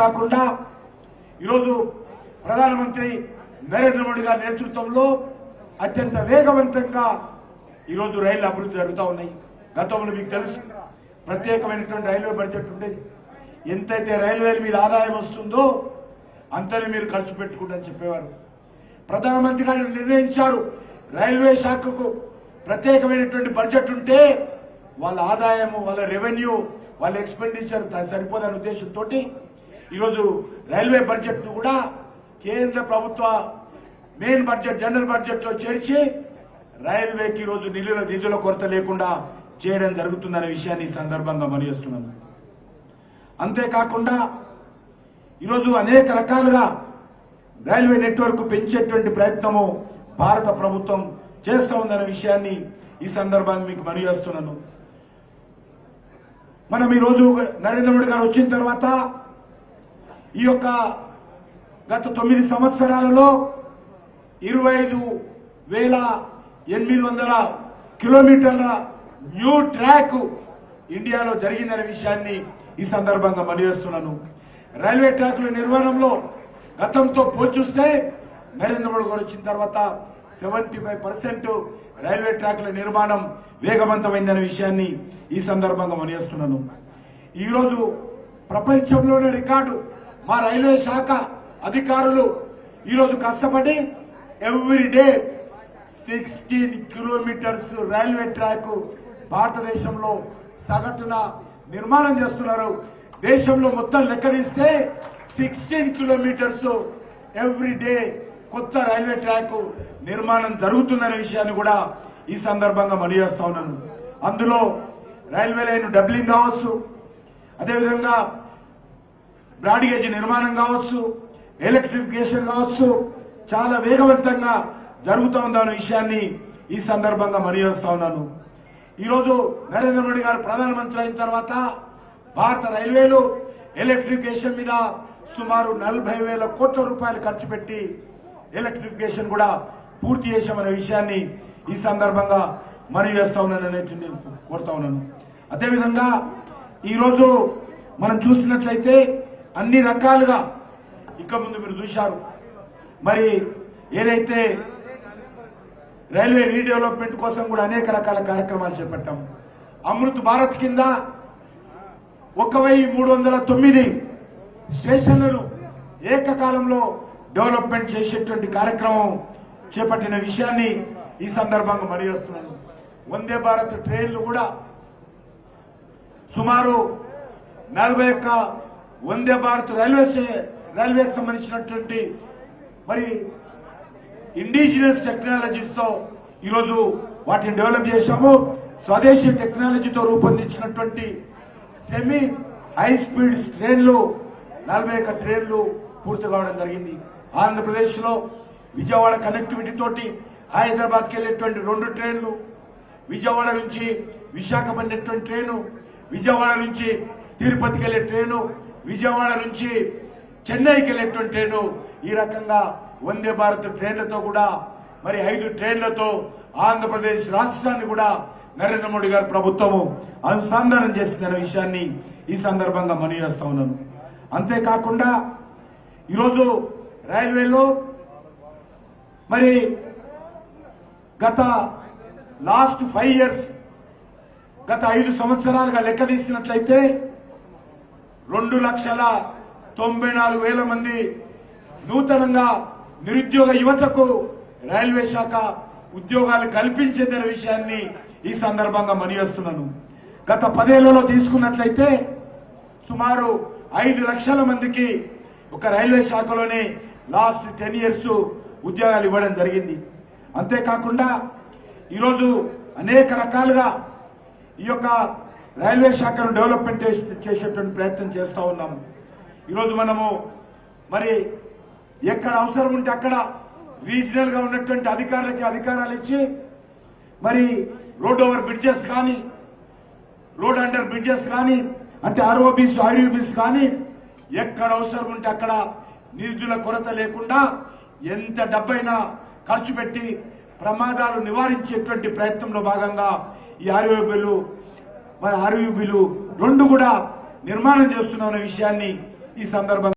కాకుండా ఈరోజు ప్రధానమంత్రి నరేంద్ర మోడీ గారి నేతృత్వంలో అత్యంత వేగవంతంగా ఈరోజు రైళ్ళ అభివృద్ధి జరుగుతూ ఉన్నాయి. గతంలో మీకు తెలుసు ప్రత్యేకమైనటువంటి రైల్వే బడ్జెట్ ఉండేది. ఎంతైతే రైల్వేల మీద ఆదాయం వస్తుందో అంతనే మీరు ఖర్చు పెట్టుకుంటని చెప్పేవారు. ప్రధానమంత్రి గారు నిర్ణయించారు రైల్వే శాఖకు ప్రత్యేకమైనటువంటి బడ్జెట్ ఉంటే వాళ్ళ ఆదాయము వాళ్ళ రెవెన్యూ వాళ్ళ ఎక్స్పెండిచర్ సరిపోదనే ఉద్దేశంతో ఈరోజు రైల్వే బడ్జెట్ను కూడా కేంద్ర ప్రభుత్వ మెయిన్ బడ్జెట్ జనరల్ బడ్జెట్లో చేర్చి రైల్వేకి ఈరోజు నిధుల నిధుల కొరత లేకుండా చేయడం జరుగుతుందనే విషయాన్ని ఈ సందర్భంగా మనిస్తున్నాను అంతేకాకుండా ఈరోజు అనేక రకాలుగా రైల్వే నెట్వర్క్ పెంచేటువంటి ప్రయత్నము భారత ప్రభుత్వం చేస్తూ ఉందనే విషయాన్ని ఈ సందర్భంగా మీకు మనవి చేస్తున్నాను మనం ఈరోజు నరేంద్ర మోడీ గారు వచ్చిన తర్వాత ఈ యొక్క గత తొమ్మిది సంవత్సరాలలో ఇరవై ఐదు వేల ఎనిమిది వందల కిలోమీటర్ల న్యూ ట్రాక్ ఇండియాలో జరిగిందనే విషయాన్ని ఈ సందర్భంగా మనివేస్తున్నాను రైల్వే ట్రాక్ల నిర్వహణలో గతంతో పోల్చుస్తే నరేంద్ర మోడీ గారు వచ్చిన తర్వాత సెవెంటీ ఫైవ్ పర్సెంట్ రైల్వే ట్రాక్ల నిర్మాణం వేగవంతమైందనే విషయాన్ని ఈ సందర్భంగా మనివేస్తున్నాను ఈరోజు ప్రపంచంలోనే రికార్డు మా రైల్వే శాఖ అధికారులు ఈరోజు కష్టపడి every day sixteen kilometres railway track భారతదేశంలో సగటున నిర్మాణం చేస్తున్నారు. దేశంలో మొత్తం లెక్క తీస్తే సిక్స్టీన్ కిలోమీటర్స్ ఎవ్రీ డే కొత్త రైల్వే ట్రాక్ నిర్మాణం జరుగుతుందనే విషయాన్ని కూడా ఈ సందర్భంగా మనయేస్తా ఉన్నాను. అందులో రైల్వే లైన్ డబ్లింగ్ కావచ్చు. అదేవిధంగా బ్రాడ్ గేజ్ నిర్మాణం కావచ్చు ఎలక్ట్రిఫికేషన్ కావచ్చు చాలా వేగవంతంగా జరుగుతూ ఉందన్న విషయాన్ని ఈ సందర్భంగా మనయేస్తా ఉన్నాను. ఈరోజు నరేంద్ర మోడీ గారు ప్రధానమంత్రి అయిన తర్వాత భారత రైల్వేలు ఎలక్ట్రిఫికేషన్ మీద సుమారు నలభై వేల కోట్ల రూపాయలు ఖర్చు పెట్టి ఎలక్ట్రిఫికేషన్ కూడా పూర్తి చేశామనే విషయాన్ని ఈ సందర్భంగా మనవి చేస్తా ఉన్నాను అనేది నేను కోరుతా ఉన్నాను. అదేవిధంగా ఈరోజు మనం చూసినట్లయితే అన్ని రకాలుగా ఇక ముందు మీరు చూశారు. మరి ఏదైతే రైల్వే రీడెవలప్మెంట్ కోసం కూడా అనేక రకాల కార్యక్రమాలు చేపట్టాం. అమృత్ భారత్ కింద ఒక వెయ్యి మూడు వందల తొమ్మిది స్టేషన్లను ఏకకాలంలో డెవలప్మెంట్ చేసేటువంటి కార్యక్రమం చేపట్టిన విషయాన్ని ఈ సందర్భంగా మనయేస్తున్నాను వందే భారత్ ట్రైన్లు కూడా సుమారు నలభై ఒక్క వందే భారత్ రైల్వే స్టే- రైల్వేకి సంబంధించినటువంటి మరి ఇండిజినస్ టెక్నాలజీస్తో ఈరోజు వాటిని డెవలప్ చేశాము. స్వదేశీ టెక్నాలజీతో రూపొందించినటువంటి సెమీ హై స్పీడ్ ట్రైన్లు నలభై ఒక్క ట్రైన్లు పూర్తి కావడం జరిగింది. ఆంధ్రప్రదేశ్లో విజయవాడ కనెక్టివిటీ తోటి హైదరాబాద్కి వెళ్ళేటువంటి రెండు ట్రైన్లు విజయవాడ నుంచి విశాఖపట్నం ట్రైను విజయవాడ నుంచి తిరుపతికి వెళ్ళే ట్రైను విజయవాడ నుంచి చెన్నైకి వెళ్ళేటువంటి ట్రైను ఈ రకంగా వందే భారత్ ట్రైన్లతో కూడా మరి ఐదు ట్రైన్లతో ఆంధ్రప్రదేశ్ రాష్ట్రాన్ని కూడా నరేంద్ర మోడీ గారి ప్రభుత్వము అనుసంధానం చేసిందనే విషయాన్ని ఈ సందర్భంగా మనవి చేస్తా ఉన్నాను. అంతేకాకుండా ఈరోజు రైల్వేలో మరి గత లాస్ట్ ఫైవ్ ఇయర్స్ గత ఐదు సంవత్సరాలుగా లెక్క తీసినట్లయితే రెండు లక్షల తొంభై నాలుగు వేల మంది నూతనంగా నిరుద్యోగ యువతకు రైల్వే శాఖ ఉద్యోగాలు కల్పించేదనే విషయాన్ని ఈ సందర్భంగా మనవేస్తున్నాను గత పదేళ్ళలో తీసుకున్నట్లయితే సుమారు ఐదు లక్షల మందికి ఒక రైల్వే శాఖలోనే లాస్ట్ టెన్ ఇయర్స్ ఉద్యోగాలు ఇవ్వడం జరిగింది. అంతేకాకుండా ఈరోజు అనేక రకాలుగా ఈ యొక్క రైల్వే శాఖను డెవలప్మెంట్ చేసేటువంటి ప్రయత్నం చేస్తూ ఉన్నాము. ఈరోజు మనము మరి ఎక్కడ అవసరం ఉంటే అక్కడ రీజనల్గా ఉన్నటువంటి అధికారులకి అధికారాలు ఇచ్చి మరి రోడ్ ఓవర్ బ్రిడ్జెస్ కానీ రోడ్ అండర్ బ్రిడ్జెస్ కానీ అంటే ఆర్ఓబీస్ ఆర్యూబీస్ కానీ ఎక్కడ అవసరం ఉంటే అక్కడ నిధుల కొరత లేకుండా ఎంత డబ్బైనా ఖర్చు పెట్టి ప్రమాదాలు నివారించేటువంటి ప్రయత్నంలో భాగంగా ఈ ఆర్ఓబీలు మరి ఆర్యూబీలు రెండు కూడా నిర్మాణం చేస్తున్న విషయాన్ని ఈ సందర్భంగా